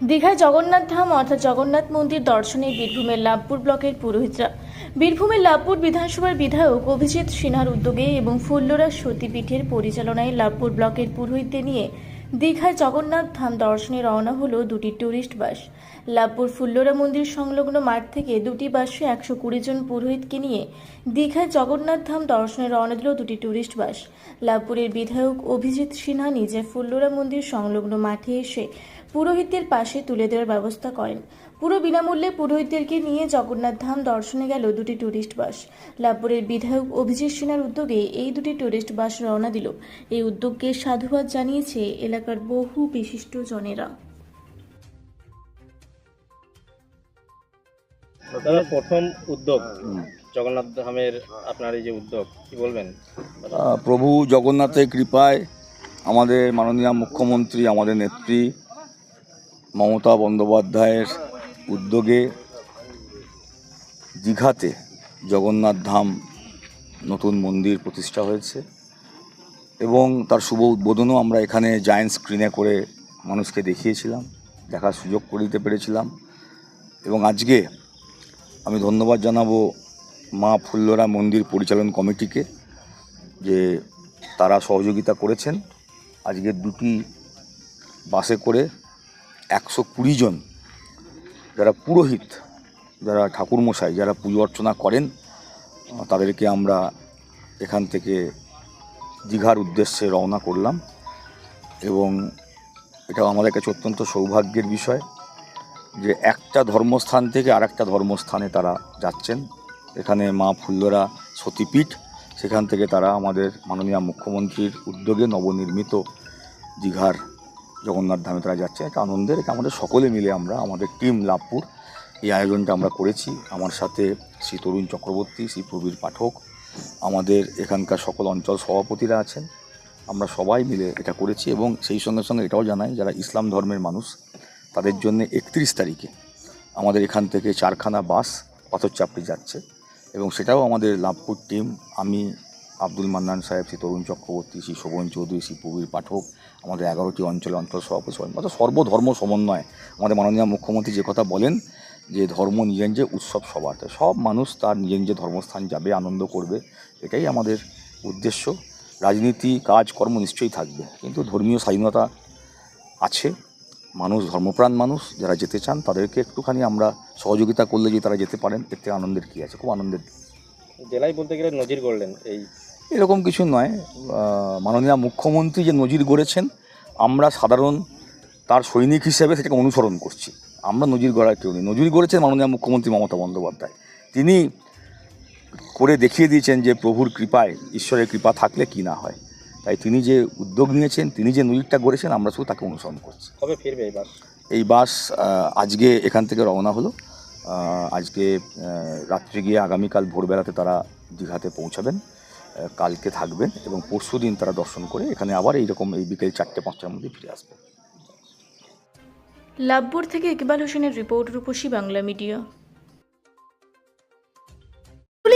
দীঘায় জগন্নাথ ধাম অর্থাৎ জগন্নাথ মন্দির দর্শনে বীরভূমের লাভপুর ব্লকের পুরোহিতরা। বীরভূমের লাভপুর বিধানসভার বিধায়ক অভিজিৎ সিনহার উদ্যোগে এবং ফুল্লরা সতীপীঠের পরিচালনায় লাভপুর ব্লকের পুরোহিতদের নিয়ে দীঘায় জগন্নাথ ধাম দর্শনে রওনা হলো দুটি ট্যুরিস্ট বাস। লাভপুর ফুল্লরা মন্দির সংলগ্ন মাঠ থেকে দুটি বাসে একশো কুড়ি জন পুরোহিতকে নিয়ে দীঘায় জগন্নাথ ধাম দর্শনে রওনা দিল দুটি ট্যুরিস্ট বাস। লাভপুরের বিধায়ক অভিজিৎ সিনহা নিজে ফুল্লরা মন্দির সংলগ্ন মাঠে এসে পুরোহিতদের পাশে তুলে দেওয়ার ব্যবস্থা করেন। পুরো বিনামূল্যে পুরোহিতদেরকে নিয়ে জগন্নাথ ধাম দর্শনে গেল দুটি ট্যুরিস্ট বাস লাভপুরের বিধায়ক অভিজিৎ সিনহার উদ্যোগে এই দুটি ট্যুরিস্ট বাস রওনা দিল। এই উদ্যোগকে সাধুবাদ জানিয়েছে এলাকার বহু বিশিষ্ট জনেরা। প্রথম উদ্যোগ জগন্নাথ ধামের আপনার এই যে উদ্যোগ কি বলবেন? প্রভু জগন্নাথের কৃপায় আমাদের মাননীয় মুখ্যমন্ত্রী আমাদের নেত্রী মমতা বন্দ্যোপাধ্যায়ের উদ্যোগে দীঘাতে জগন্নাথ ধাম নতুন মন্দির প্রতিষ্ঠা হয়েছে এবং তার শুভ উদ্বোধনও আমরা এখানে জায়েন্ট স্ক্রিনে করে মানুষকে দেখিয়েছিলাম, দেখার সুযোগ করে দিতে পেরেছিলাম এবং আজকে আমি ধন্যবাদ জানাব মা ফুল্লরা মন্দির পরিচালন কমিটিকে যে তারা সহযোগিতা করেছেন। আজকে দুটি বাসে করে একশো কুড়ি জন যারা পুরোহিত, যারা ঠাকুরমশাই, যারা পুজো অর্চনা করেন তাদেরকে আমরা এখান থেকে দীঘার উদ্দেশ্যে রওনা করলাম এবং এটাও আমাদের কাছে অত্যন্ত সৌভাগ্যের বিষয় যে একটা ধর্মস্থান থেকে আরেকটা ধর্মস্থানে তারা যাচ্ছেন। এখানে মা ফুল্লরা সতীপীঠ, সেখান থেকে তারা আমাদের মাননীয় মুখ্যমন্ত্রীর উদ্যোগে নবনির্মিত দীঘার জগন্নাথ ধামে তারা যাচ্ছে, একটা আনন্দের এটা আমাদের সকলে মিলে আমরা, আমাদের টিম লাভপুর, এই আয়োজনটা আমরা করেছি। আমার সাথে শ্রী তরুণ চক্রবর্তী, শ্রী প্রবীর পাঠক, আমাদের এখানকার সকল অঞ্চল সভাপতিরা আছেন। আমরা সবাই মিলে এটা করেছি এবং সেই সঙ্গে সঙ্গে এটাও জানাই, যারা ইসলাম ধর্মের মানুষ, তাদের জন্য একত্রিশ তারিখে আমাদের এখান থেকে চারখানা বাস পাথরচাপড়ি যাচ্ছে এবং সেটাও আমাদের লাভপুর টিম আমি আব্দুল মান্নান সাহেব শ্রী তরুণ চক্রবর্তী, শ্রী শোভন চৌধুরী, শ্রী প্রবীর পাঠক, আমাদের এগারোটি অঞ্চলে অঞ্চল সভাপতি সবাই অর্থাৎ সর্বধর্ম সমন্বয়। আমাদের মাননীয় মুখ্যমন্ত্রী যে কথা বলেন, যে ধর্ম নিজের যে উৎসব সবার। সব মানুষ তার নিজের যে ধর্মস্থান যাবে, আনন্দ করবে, এটাই আমাদের উদ্দেশ্য। রাজনীতি, কাজ, কর্ম নিশ্চয়ই থাকবে, কিন্তু ধর্মীয় স্বাধীনতা আছে। মানুষ ধর্মপ্রাণ মানুষ, যারা যেতে চান তাদেরকে একটুখানি আমরা সহযোগিতা করলে যদি তারা যেতে পারেন, এতে আনন্দের কী আছে? খুব আনন্দের। জেলায় বলতে গেলে নজির গড়লেন এই এরকম কিছু নয়। মাননীয় মুখ্যমন্ত্রী যে নজির গড়েছেন আমরা সাধারণ তার সৈনিক হিসেবে সেটাকে অনুসরণ করছি। আমরা নজির গড়ার কেউ নেই। নজির গড়েছেন মাননীয় মুখ্যমন্ত্রী মমতা বন্দ্যোপাধ্যায়। তিনি করে দেখিয়ে দিয়েছেন যে প্রভুর কৃপায় ঈশ্বরের কৃপা থাকলে কি না হয়। তাই তিনি যে উদ্যোগ নিয়েছেন তিনি যে নজিরটা গড়েছেন আমরা শুধু তাকে অনুসরণ করছি। কবে ফিরবে এই বাস এই বাস আজকে এখান থেকে রওনা হলো। আজকে রাত্রে গিয়ে আগামীকাল ভোরবেলাতে তারা দীঘাতে পৌঁছাবেন। কালকে থাকবেন এবং পরশু দিন তারা দর্শন করে এখানে আবার এইরকম এই বিকেল চারটে, পাঁচটার মধ্যে ফিরে আসবেন লাভপুর থেকে ইকবাল হোসেনের রিপোর্ট রূপসী বাংলা মিডিয়া।